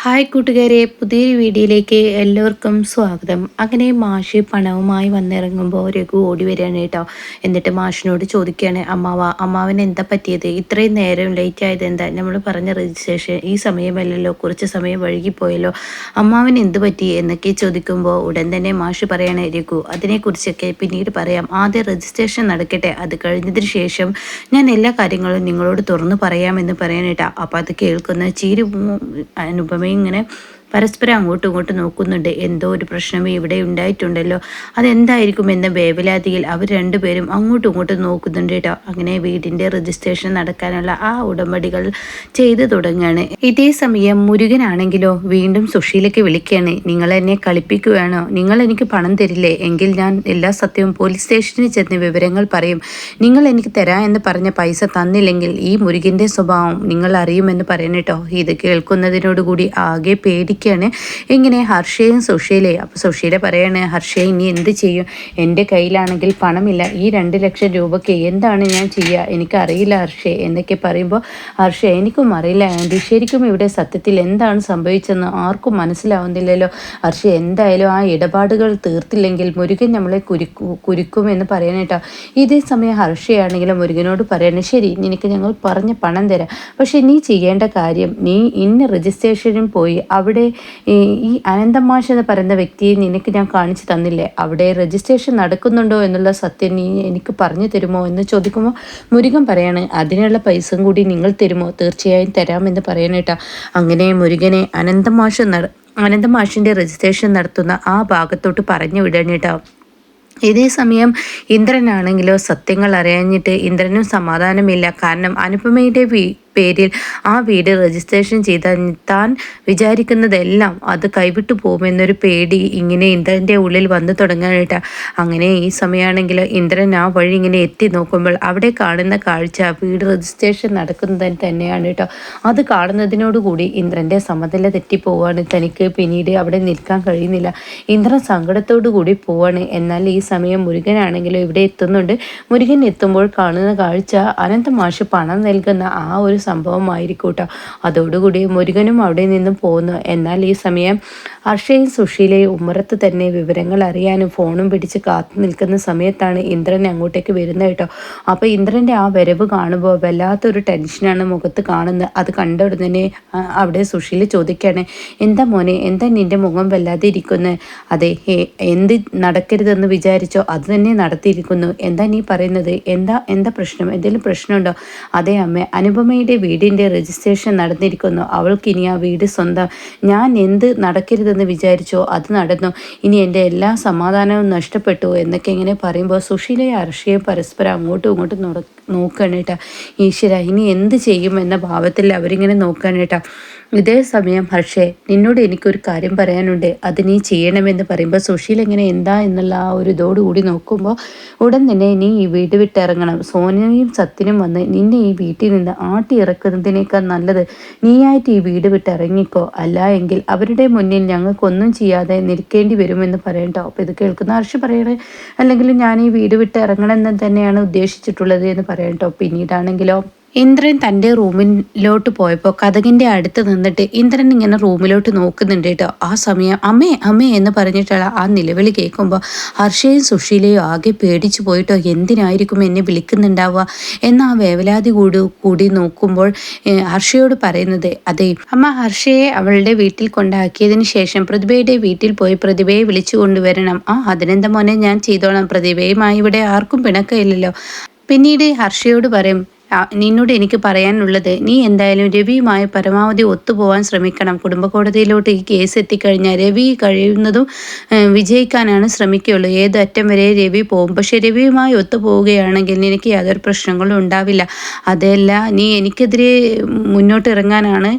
Hi കൂട്ടുകാരെ പുതിയൊരു വീഡിയോയിലേക്ക് എല്ലാവർക്കും സ്വാഗതം. അങ്ങനെ മാഷ് പണവുമായി വന്നിറങ്ങുമ്പോൾ രഘു ഓടി വരികയാണ് കേട്ടോ. എന്നിട്ട് മാഷിനോട് ചോദിക്കുകയാണ് അമ്മാവ അമ്മാവിന് എന്താ പറ്റിയത്? ഇത്രയും നേരം ലേറ്റ് ആയത് എന്താ? നമ്മൾ പറഞ്ഞ രജിസ്ട്രേഷൻ ഈ സമയമല്ലല്ലോ കുറച്ച് സമയം വഴുകിപ്പോയല്ലോ അമ്മാവിന് എന്ത് പറ്റി? എന്നൊക്കെ ചോദിക്കുമ്പോൾ ഉടൻ തന്നെ മാഷ് പറയാണ് രഘു അതിനെക്കുറിച്ചൊക്കെ പിന്നീട് പറയാം. ആദ്യം രജിസ്ട്രേഷൻ നടക്കട്ടെ. അത് കഴിഞ്ഞതിന് ശേഷം ഞാൻ എല്ലാ കാര്യങ്ങളും നിങ്ങളോട് തുറന്നു പറയാമെന്ന് പറയാനേട്ടാ അപ്പോൾ അത് കേൾക്കുന്ന ചീരു അനുപമ ഇങ്ങനെ പരസ്പരം അങ്ങോട്ടും ഇങ്ങോട്ടും നോക്കുന്നുണ്ട്. എന്തോ ഒരു പ്രശ്നം ഇവിടെ ഉണ്ടായിട്ടുണ്ടല്ലോ. അതെന്തായിരിക്കും എന്ന വേവലാതിയിൽ അവർ രണ്ടുപേരും അങ്ങോട്ടും ഇങ്ങോട്ടും നോക്കുന്നുണ്ട് കേട്ടോ. അങ്ങനെ വീടിന്റെ രജിസ്ട്രേഷൻ നടക്കാനുള്ള ആ ഉടമ്പടികൾ ചെയ്തു തുടങ്ങുകയാണ് ഇതേ സമയം മുരുകനാണെങ്കിലോ വീണ്ടും സുഷീലേക്ക് വിളിക്കുകയാണ്. നിങ്ങൾ എന്നെ കളിപ്പിക്കുകയാണോ? നിങ്ങൾ എനിക്ക് പണം തരില്ലേ? എങ്കിൽ ഞാൻ എല്ലാ സത്യവും പോലീസ് സ്റ്റേഷനിൽ ചെന്ന് വിവരങ്ങൾ പറയും. നിങ്ങൾ എനിക്ക് തരാ എന്ന് പറഞ്ഞ പൈസ തന്നില്ലെങ്കിൽ ഈ മുരുകന്റെ സ്വഭാവം നിങ്ങൾ അറിയുമെന്ന് പറയണേട്ടോ ഇത് കേൾക്കുന്നതിനോടുകൂടി ആകെ പേടി ചോദിക്കുകയാണ് ഇങ്ങനെ ഹർഷയും സുഷീലയും അപ്പോൾ സുഷീല പറയാണ് ഹർഷ ഇനി എന്ത് ചെയ്യും? എന്റെ കയ്യിലാണെങ്കിൽ പണമില്ല. ഈ രണ്ട് ലക്ഷം രൂപയ്ക്ക് എന്താണ് ഞാൻ ചെയ്യുക? എനിക്കറിയില്ല ഹർഷേ എന്നൊക്കെ പറയുമ്പോൾ ഹർഷ എനിക്കും അറിയില്ല. ആന്റി ശരിക്കും ഇവിടെ സത്യത്തിൽ എന്താണ് സംഭവിച്ചതെന്ന് ആർക്കും മനസ്സിലാവുന്നില്ലല്ലോ. ഹർഷ എന്തായാലും ആ ഇടപാടുകൾ തീർത്തില്ലെങ്കിൽ മുരുകൻ നമ്മളെ കുരുക്കു കുരുക്കുമെന്ന് പറയാനേട്ടോ ഇതേ സമയം ഹർഷയാണെങ്കിലും മുരുകനോട് പറയണേ ശരി നിനക്ക് ഞങ്ങൾ പറഞ്ഞ പണം തരാം. പക്ഷേ നീ ചെയ്യേണ്ട കാര്യം നീ ഇന്ന് രജിസ്ട്രേഷനും പോയി അവിടെ ഈ അനന്തമാഷ് എന്ന് പറയുന്ന വ്യക്തിയെ നിനക്ക് ഞാൻ കാണിച്ചു തന്നില്ലേ? അവിടെ രജിസ്ട്രേഷൻ നടക്കുന്നുണ്ടോ എന്നുള്ള സത്യം നീ എനിക്ക് പറഞ്ഞു തരുമോ എന്ന് ചോദിക്കുമ്പോൾ മുരുകൻ പറയാണ് അതിനുള്ള പൈസ കൂടി നിങ്ങൾ തരുമോ? തീർച്ചയായും തരാമെന്ന് പറയാനേട്ടാ അങ്ങനെ മുരുകനെ അനന്തമാഷ് നട അനന്തമാഷിന്റെ രജിസ്ട്രേഷൻ നടത്തുന്ന ആ ഭാഗത്തോട്ട് പറഞ്ഞു വിടണേട്ടാ. ഇതേ സമയം ഇന്ദ്രനാണെങ്കിലോ സത്യങ്ങൾ അറിയാഞ്ഞിട്ട് ഇന്ദ്രനും സമാധാനമില്ല. കാരണം അനുപമയുടെ പേരിൽ ആ വീട് രജിസ്ട്രേഷൻ ചെയ്ത താൻ വിചാരിക്കുന്നതെല്ലാം അത് കൈവിട്ടു പോകുമെന്നൊരു പേടി ഇങ്ങനെ ഇന്ദ്രന്റെ ഉള്ളിൽ വന്നു തുടങ്ങാനായിട്ട്. അങ്ങനെ ഈ സമയമാണെങ്കിൽ ഇന്ദ്രൻ ആ വഴി ഇങ്ങനെ എത്തി നോക്കുമ്പോൾ അവിടെ കാണുന്ന കാഴ്ച വീട് രജിസ്ട്രേഷൻ നടക്കുന്നത് തന്നെയാണ് കേട്ടോ. അത് കാണുന്നതിനോടുകൂടി ഇന്ദ്രന്റെ സമനില തെറ്റിപ്പോവാണ്. തനിക്ക് പിന്നീട് അവിടെ നിൽക്കാൻ കഴിയുന്നില്ല. ഇന്ദ്രൻ സങ്കടത്തോടു കൂടി പോവാണ്. എന്നാൽ ഈ സമയം മുരുകനാണെങ്കിലും ഇവിടെ എത്തുന്നുണ്ട്. മുരുകൻ എത്തുമ്പോൾ കാണുന്ന കാഴ്ച അനന്തമാഷ് പണം നൽകുന്ന ആ ഒരു സംഭവമായിരിക്കും കേട്ടോ അതോടുകൂടി മുരുകനും അവിടെ നിന്നും പോകുന്നു എന്നാൽ ഈ സമയം അർഷയും സുഷീലയും ഉമ്മറത്ത് തന്നെ വിവരങ്ങൾ അറിയാനും ഫോണും പിടിച്ച് കാത്തു നിൽക്കുന്ന സമയത്താണ് ഇന്ദ്രൻ അങ്ങോട്ടേക്ക് വരുന്നത് കേട്ടോ. അപ്പോൾ ഇന്ദ്രന്റെ ആ വരവ് കാണുമ്പോൾ വല്ലാത്തൊരു ടെൻഷനാണ് മുഖത്ത് കാണുന്നത്. അത് കണ്ട ഉടനെ അവിടെ സുഷീല ചോദിക്കുകയാണ് എന്താ മോനെ എന്താ നിന്റെ മുഖം വല്ലാതെ ഇരിക്കുന്നത് അതെ എന്ത് നടക്കരുതെന്ന് വിചാരിച്ചോ? അത് തന്നെ നടത്തിയിരിക്കുന്നു. എന്താ നീ പറയുന്നത്? എന്താ എന്താ പ്രശ്നം? എന്തെങ്കിലും പ്രശ്നമുണ്ടോ? അതെ അമ്മ അനുപമയുടെ വീടിന്റെ രജിസ്ട്രേഷൻ നടന്നിരിക്കുന്നു. അവൾക്ക് ഇനി ആ വീട് സ്വന്തം. ഞാൻ എന്ത് നടക്കരുതെന്ന് വിചാരിച്ചോ അത് നടന്നു. ഇനി എന്റെ എല്ലാ സമാധാനവും നഷ്ടപ്പെട്ടു എന്നൊക്കെ ഇങ്ങനെ പറയുമ്പോൾ സുശീലയും അർഷയും പരസ്പരം അങ്ങോട്ടും ഇങ്ങോട്ടും നോക്കണേട്ടാ ഈശ്വര ഇനി എന്ത് ചെയ്യും എന്ന ഭാവത്തിൽ അവരിങ്ങനെ നോക്കാനേട്ടാ ഇതേ സമയം ഹർഷേ നിന്നോട് എനിക്കൊരു കാര്യം പറയാനുണ്ട്. അത് നീ ചെയ്യണമെന്ന് പറയുമ്പോൾ സുശീൽ എങ്ങനെ എന്താ എന്നുള്ള ആ ഒരു ഇതോടുകൂടി നോക്കുമ്പോൾ ഉടൻ തന്നെ നീ ഈ വീട് വിട്ടിറങ്ങണം. സോനയും സത്യനും വന്ന് നിന്നെ ഈ വീട്ടിൽ നിന്ന് ആട്ടി ഇറക്കുന്നതിനേക്കാൾ നല്ലത് നീയായിട്ട് ഈ വീട് വിട്ടിറങ്ങിക്കോ. അല്ല എങ്കിൽ അവരുടെ മുന്നിൽ ഞങ്ങൾക്കൊന്നും ചെയ്യാതെ നിൽക്കേണ്ടി വരുമെന്ന് പറയണ്ടോ. അപ്പോൾ ഇത് കേൾക്കുന്ന ഹർഷ പറയണേ അല്ലെങ്കിൽ ഞാൻ ഈ വീട് വിട്ട് ഇറങ്ങണമെന്ന് തന്നെയാണ് ഉദ്ദേശിച്ചിട്ടുള്ളത് എന്ന് പറയണ്ടോ. പിന്നീടാണെങ്കിലോ? ഇന്ദ്രൻ തന്റെ റൂമിലോട്ട് പോയപ്പോൾ കഥകിന്റെ അടുത്ത് നിന്നിട്ട് ഇന്ദ്രൻ ഇങ്ങനെ റൂമിലോട്ട് നോക്കുന്നുണ്ട് കേട്ടോ. ആ സമയം അമ്മേ അമ്മേ എന്ന് പറഞ്ഞിട്ടുള്ള ആ നിലവിളി കേൾക്കുമ്പോൾ ഹർഷയും സുഷീലയും ആകെ പേടിച്ചു പോയിട്ടോ. എന്തിനായിരിക്കും എന്നെ വിളിക്കുന്നുണ്ടാവുക? എന്ന് ആ വേവലാതി കൂടി കൂടി നോക്കുമ്പോൾ ഹർഷയോട് പറയുന്നത് അതെ അമ്മ ഹർഷയെ അവളുടെ വീട്ടിൽ കൊണ്ടാക്കിയതിന് ശേഷം പ്രതിഭയുടെ വീട്ടിൽ പോയി പ്രതിഭയെ വിളിച്ചു കൊണ്ടുവരണം. ആ അതിനെന്താ മോനെ ഞാൻ ചെയ്തോളാം. പ്രതിഭയുമായി ഇവിടെ ആർക്കും പിണക്കമില്ലല്ലോ. പിന്നീട് ഹർഷയോട് പറയും നിന്നോട് എനിക്ക് പറയാനുള്ളത് നീ എന്തായാലും രവിയുമായി പരമാവധി ഒത്തുപോകാൻ ശ്രമിക്കണം. കുടുംബ കോടതിയിലോട്ട് ഈ കേസ് എത്തിക്കഴിഞ്ഞാൽ രവി കഴിയുന്നതും വിജയിക്കാനാണ് ശ്രമിക്കുകയുള്ളൂ. ഏത് അറ്റം വരെ രവി പോകും. പക്ഷേ രവിയുമായി ഒത്തുപോവുകയാണെങ്കിൽ നിനക്ക് യാതൊരു പ്രശ്നങ്ങളും ഉണ്ടാവില്ല. അതല്ല നീ എനിക്കെതിരെ മുന്നോട്ട് ഇറങ്ങാനാണ്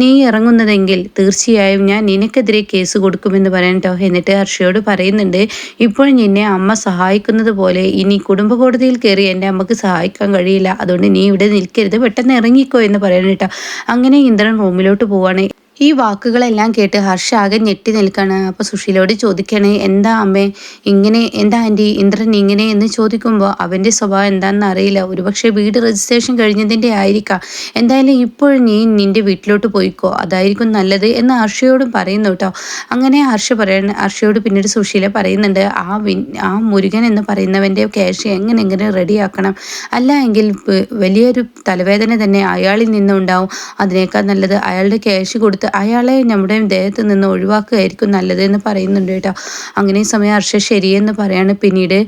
നീ ഇറങ്ങുന്നതെങ്കിൽ തീർച്ചയായും ഞാൻ നിനക്കെതിരെ കേസ് കൊടുക്കുമെന്ന് പറയട്ടോ എന്നിട്ട് ഹർഷയോട് പറയുന്നുണ്ട് ഇപ്പോൾ നിന്നെ അമ്മ സഹായിക്കുന്നത് പോലെ ഇനി കുടുംബ കോടതിയിൽ കയറി എന്റെ അമ്മയ്ക്ക് സഹായിക്കാൻ കഴിയില്ല. അതുകൊണ്ട് നീ ഇവിടെ നിൽക്കരുത് പെട്ടെന്ന് ഇറങ്ങിക്കോ എന്ന് പറയണം അങ്ങനെ ഇന്ദ്രൻ റൂമിലോട്ട് പോവാണ്. ഈ വാക്കുകളെല്ലാം കേട്ട് ഹർഷ ആകെ ഞെട്ടി നിൽക്കാണ്. അപ്പോൾ സുശീലോട് ചോദിക്കണേ എന്താ അമ്മേ ഇങ്ങനെ എന്താ ആന്റി ഇന്ദ്രൻ ഇങ്ങനെ? എന്ന് ചോദിക്കുമ്പോൾ അവന്റെ സ്വഭാവം എന്താണെന്ന് അറിയില്ല. ഒരുപക്ഷെ വീട് രജിസ്ട്രേഷൻ കഴിഞ്ഞതിന്റെ ആയിരിക്കാം. എന്തായാലും ഇപ്പോൾ നീ നിന്റെ വീട്ടിലോട്ട് പോയിക്കോ. അതായിരിക്കും നല്ലത് എന്ന് ഹർഷയോടും പറയുന്നു കേട്ടോ. അങ്ങനെ ഹർഷ പറയണ ഹർഷയോട് പിന്നീട് സുശീല പറയുന്നുണ്ട് ആ വിൻ ആ മുരുകൻ എന്ന് പറയുന്നവന്റെ ക്യാഷ് എങ്ങനെ എങ്ങനെ റെഡിയാക്കണം അല്ല എങ്കിൽ വലിയൊരു തലവേദന തന്നെ അയാളിൽ നിന്നുണ്ടാവും. അതിനേക്കാൾ നല്ലത് അയാളുടെ ക്യാഷ് കൊടുത്ത് അയാളെ നമ്മുടെ ദേഹത്ത് നിന്ന് ഒഴിവാക്കുകയായിരിക്കും നല്ലത് എന്ന് പറയുന്നുണ്ട് കേട്ടോ. അങ്ങനെ സമയം ഹർഷ ശരിയെന്ന് പറയാണ്. പിന്നീട്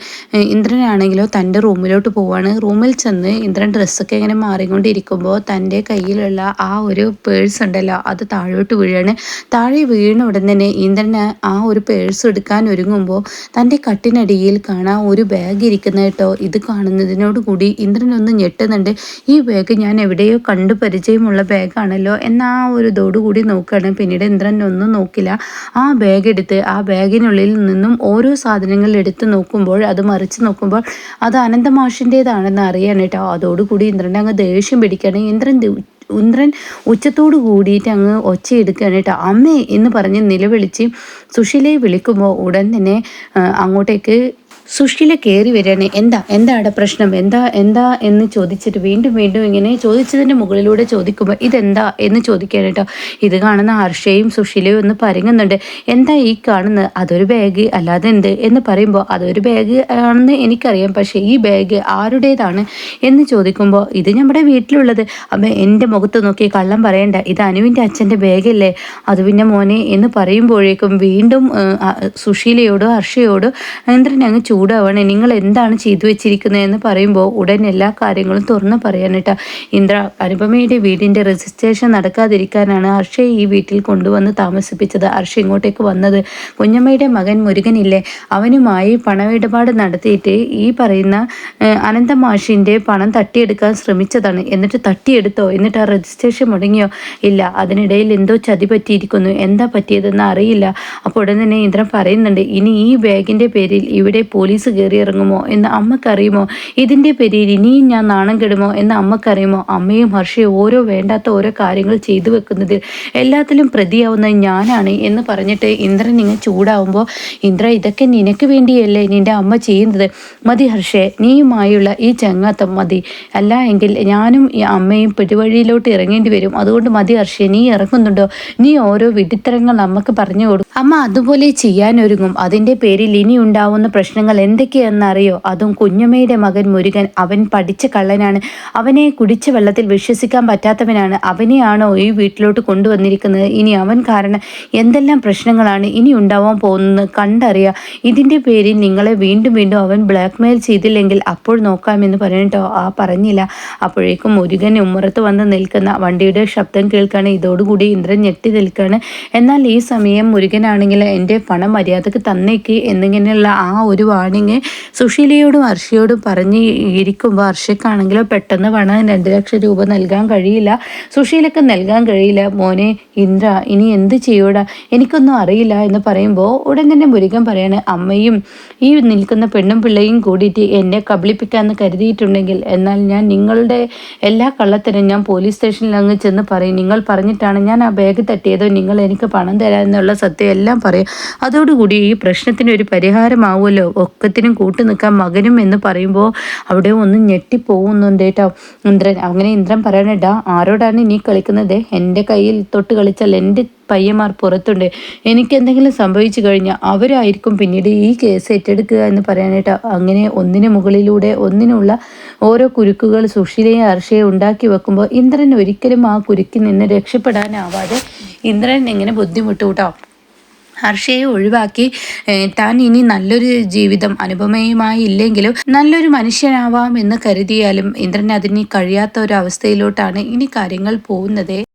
ഇന്ദ്രനാണെങ്കിലോ തന്റെ റൂമിലോട്ട് പോവാണ്. റൂമിൽ ചെന്ന് ഇന്ദ്രൻ ഡ്രസ്സൊക്കെ ഇങ്ങനെ മാറിക്കൊണ്ടിരിക്കുമ്പോൾ തന്റെ കയ്യിലുള്ള ആ ഒരു പേഴ്സ് ഉണ്ടല്ലോ അത് താഴോട്ട് വീഴാണ്. താഴെ വീണ ഉടൻ തന്നെ ഇന്ദ്രന് ആ ഒരു പേഴ്സ് എടുക്കാൻ ഒരുങ്ങുമ്പോൾ തന്റെ കട്ടിനടിയിൽ കാണാൻ ഒരു ബാഗ് ഇരിക്കുന്ന കേട്ടോ. ഇത് കാണുന്നതിനോട് കൂടി ഇന്ദ്രൻ ഒന്ന് ഞെട്ടുന്നുണ്ട്. ഈ ബാഗ് ഞാൻ എവിടെയോ കണ്ടു പരിചയമുള്ള ബാഗാണല്ലോ എന്ന ആ ഒരു ഇതോടുകൂടി നോക്കുകയാണ്. പിന്നീട് ഇന്ദ്രൻ ഒന്നും നോക്കില്ല. ആ ബാഗ് എടുത്ത് ആ ബാഗിനുള്ളിൽ നിന്നും ഓരോ സാധനങ്ങൾ എടുത്ത് നോക്കുമ്പോൾ അത് മറിച്ച് നോക്കുമ്പോൾ അത് അനന്തമാഷിന്റെതാണെന്ന് അറിയാണ് കേട്ടോ. അതോടുകൂടി ഇന്ദ്രൻ അങ്ങ് ദേഷ്യം പിടിക്കുകയാണ്. ഇന്ദ്രൻ ഇന്ദ്രൻ ഉച്ചത്തോടു കൂടിയിട്ട് അങ്ങ് ഒച്ചയെടുക്കുകയാണ് കേട്ടോ. അമ്മേ എന്ന് പറഞ്ഞ് നിലവിളിച്ച് സുശീലയെ വിളിക്കുമ്പോൾ ഉടൻ തന്നെ അങ്ങോട്ടേക്ക് സുഷില കയറി വരികയാണ്. എന്താ എന്താണ് പ്രശ്നം? എന്താ എന്താ എന്ന് ചോദിച്ചിട്ട് വീണ്ടും വീണ്ടും ഇങ്ങനെ ചോദിച്ചതിന്റെ മുകളിലൂടെ ചോദിക്കുമ്പോൾ ഇതെന്താ എന്ന് ചോദിക്കാൻ കേട്ടോ. ഇത് കാണുന്ന ഹർഷയും സുഷിലയും ഒന്ന് പരങ്ങുന്നുണ്ട്. എന്താ ഈ കാണുന്നത് അതൊരു ബാഗ് അല്ലാതെ എന്ത്? എന്ന് പറയുമ്പോൾ അതൊരു ബാഗ് ആണെന്ന് എനിക്കറിയാം. പക്ഷേ ഈ ബാഗ് ആരുടേതാണ് എന്ന് ചോദിക്കുമ്പോൾ ഇത് നമ്മുടെ വീട്ടിലുള്ളത്. അപ്പം എന്റെ മുഖത്ത് നോക്കി കള്ളം പറയണ്ട. ഇത് അനുവിന്റെ അച്ഛന്റെ ബാഗല്ലേ അത് പിന്നെ മോനെ എന്ന് പറയുമ്പോഴേക്കും വീണ്ടും സുശീലയോടോ ഹർഷയോടോ എന്തിനും അങ്ങ് ചൂടാവണേ. നിങ്ങൾ എന്താണ് ചെയ്തു വെച്ചിരിക്കുന്നത് എന്ന് പറയുമ്പോൾ ഉടൻ എല്ലാ കാര്യങ്ങളും തുറന്നു പറയാനിട്ട ഇന്ദ്ര അനുപമയുടെ വീടിന്റെ രജിസ്ട്രേഷൻ നടക്കാതിരിക്കാനാണ് ഹർഷയെ ഈ വീട്ടിൽ കൊണ്ടുവന്ന് താമസിപ്പിച്ചത്. ഹർഷ ഇങ്ങോട്ടേക്ക് വന്നത് കുഞ്ഞമ്മയുടെ മകൻ മുരുകനില്ലേ? അവനുമായി പണമിടപാട് നടത്തിയിട്ട് ഈ പറയുന്ന അനന്തമാഷിന്റെ പണം തട്ടിയെടുക്കാൻ ശ്രമിച്ചതാണ്. എന്നിട്ട് തട്ടിയെടുത്തോ? എന്നിട്ട് ആ രജിസ്ട്രേഷൻ മുടങ്ങിയോ? ഇല്ല അതിനിടയിൽ എന്തോ ചതി പറ്റിയിരിക്കുന്നു. എന്താ പറ്റിയതെന്ന് അറിയില്ല. അപ്പോൾ ഉടൻ തന്നെ ഇന്ദ്രൻ പറയുന്നുണ്ട് ഇനി ഈ ബാഗിന്റെ പേരിൽ ഇവിടെ കയറിയിറങ്ങുമോ എന്ന് അമ്മക്കറിയുമോ? ഇതിന്റെ പേരിൽ ഇനിയും ഞാൻ നാണം കെടുമോ എന്ന് അമ്മക്കറിയുമോ? അമ്മയും ഹർഷയും ഓരോ വേണ്ടാത്ത ഓരോ കാര്യങ്ങൾ ചെയ്തു വെക്കുന്നതിൽ എല്ലാത്തിലും പ്രതിയാവുന്നത് ഞാനാണ് എന്ന് പറഞ്ഞിട്ട് ഇന്ദ്രൻ ഇങ്ങനെ ചൂടാവുമ്പോൾ ഇന്ദ്ര ഇതൊക്കെ നിനക്ക് വേണ്ടിയല്ലേ നിന്റെ അമ്മ ചെയ്യുന്നത്? മതി ഹർഷേ നീയുമായുള്ള ഈ ചങ്ങാത്തം മതി. അല്ല എങ്കിൽ ഞാനും അമ്മയും പെരുവഴിയിലോട്ട് ഇറങ്ങേണ്ടി വരും. അതുകൊണ്ട് മതി ഹർഷേ നീ ഇറങ്ങുന്നുണ്ടോ? നീ ഓരോ വിഡിത്തരങ്ങൾ നമുക്ക് പറഞ്ഞു കൊടുക്കും അമ്മ അതുപോലെ ചെയ്യാനൊരുങ്ങും. അതിന്റെ പേരിൽ ഇനി ഉണ്ടാവുന്ന പ്രശ്നങ്ങൾ എന്തൊക്കെയെന്നറിയോ? അതും കുഞ്ഞമ്മയുടെ മകൻ മുരുകൻ അവൻ പഠിച്ച കള്ളനാണ്. അവനെ കുടിച്ച വെള്ളത്തിൽ വിശ്വസിക്കാൻ പറ്റാത്തവനാണ്. അവനെയാണോ ഈ വീട്ടിലോട്ട് കൊണ്ടുവന്നിരിക്കുന്നത്? ഇനി അവൻ കാരണം എന്തെല്ലാം പ്രശ്നങ്ങളാണ് ഇനി ഉണ്ടാവാൻ പോകുന്നത് കണ്ടറിയുക ഇതിന്റെ പേരിൽ നിങ്ങളെ വീണ്ടും വീണ്ടും അവൻ ബ്ലാക്ക് മെയിൽ ചെയ്തില്ലെങ്കിൽ അപ്പോൾ നോക്കാമെന്ന് പറഞ്ഞിട്ടോ? ആ പറഞ്ഞില്ല. അപ്പോഴേക്കും മുരുകൻ ഉമ്മറത്ത് വന്ന് നിൽക്കുന്ന വണ്ടിയുടെ ശബ്ദം കേൾക്കാണ്. ഇതോടുകൂടി ഇന്ദ്രൻ ഞെട്ടി നിൽക്കുകയാണ് എന്നാൽ ഈ സമയം മുരുകനാണെങ്കിൽ എന്റെ പണം മര്യാദയ്ക്ക് തന്നേക്ക് എന്നിങ്ങനെയുള്ള ആ ഒരു വാണിങ് സുശീലയോടും അർഷയോടും പറഞ്ഞ് ഇരിക്കുമ്പോൾ ഹർഷയ്ക്കാണെങ്കിലോ പെട്ടെന്ന് പണം രണ്ട് ലക്ഷം രൂപ നൽകാൻ കഴിയില്ല. സുശീലക്ക് നൽകാൻ കഴിയില്ല. മോനെ ഇന്ദ്ര ഇനി എന്ത് ചെയ്യൂടാ? എനിക്കൊന്നും അറിയില്ല എന്ന് പറയുമ്പോൾ ഉടൻ തന്നെ മുരുകൻ പറയാണ് അമ്മയും ഈ നിൽക്കുന്ന പെണ്ണും പിള്ളയും കൂടിയിട്ട് എന്നെ കബളിപ്പിക്കാമെന്ന് കരുതിയിട്ടുണ്ടെങ്കിൽ എന്നാൽ ഞാൻ നിങ്ങളുടെ എല്ലാ കള്ളത്തിനും ഞാൻ പോലീസ് സ്റ്റേഷനിൽ അങ്ങ് ചെന്ന് പറയും. നിങ്ങൾ പറഞ്ഞിട്ടാണ് ഞാൻ ആ ബാഗ് തട്ടിയതോ. നിങ്ങൾ എനിക്ക് പണം തരാമെന്നുള്ള സത്യം എല്ലാം പറയും. അതോടുകൂടി ഈ പ്രശ്നത്തിന് ഒരു പരിഹാരമാവുമല്ലോ? ഒക്കത്തിനും കൂട്ടു നിൽക്കാൻ മകനും എന്ന് പറയുമ്പോൾ അവിടെ ഒന്ന് ഞെട്ടിപ്പോകുന്നുണ്ട് കേട്ടോ ഇന്ദ്രൻ അങ്ങനെ ഇന്ദ്രൻ പറയണേട്ടാ ആരോടാണ് നീ കളിക്കുന്നത്? എന്റെ കയ്യിൽ തൊട്ട് കളിച്ചാൽ എന്റെ പയ്യന്മാർ പുറത്തുണ്ട്. എനിക്ക് എന്തെങ്കിലും സംഭവിച്ചു കഴിഞ്ഞാൽ അവരായിരിക്കും പിന്നീട് ഈ കേസ് ഏറ്റെടുക്കുക എന്ന് പറയാനായിട്ട് അങ്ങനെ ഒന്നിന് മുകളിലൂടെ ഒന്നിനുള്ള ഓരോ കുരുക്കുകൾ സുഷിലയും അർഷയും ഉണ്ടാക്കി വെക്കുമ്പോൾ ഇന്ദ്രൻ ഒരിക്കലും ആ കുരുക്കിൽ നിന്ന് രക്ഷപ്പെടാനാവാതെ ഇന്ദ്രൻ എങ്ങനെ ബുദ്ധിമുട്ടു കേട്ടോ ഹർഷയെ ഒഴിവാക്കി. താൻ ഇനി നല്ലൊരു ജീവിതം അനുപമയുമായി ഇല്ലെങ്കിലും നല്ലൊരു മനുഷ്യനാവാം എന്ന് കരുതിയാലും ഇന്ദ്രൻ അതിന് കഴിയാത്ത ഒരു അവസ്ഥയിലോട്ടാണ് ഇനി കാര്യങ്ങൾ പോകുന്നത്.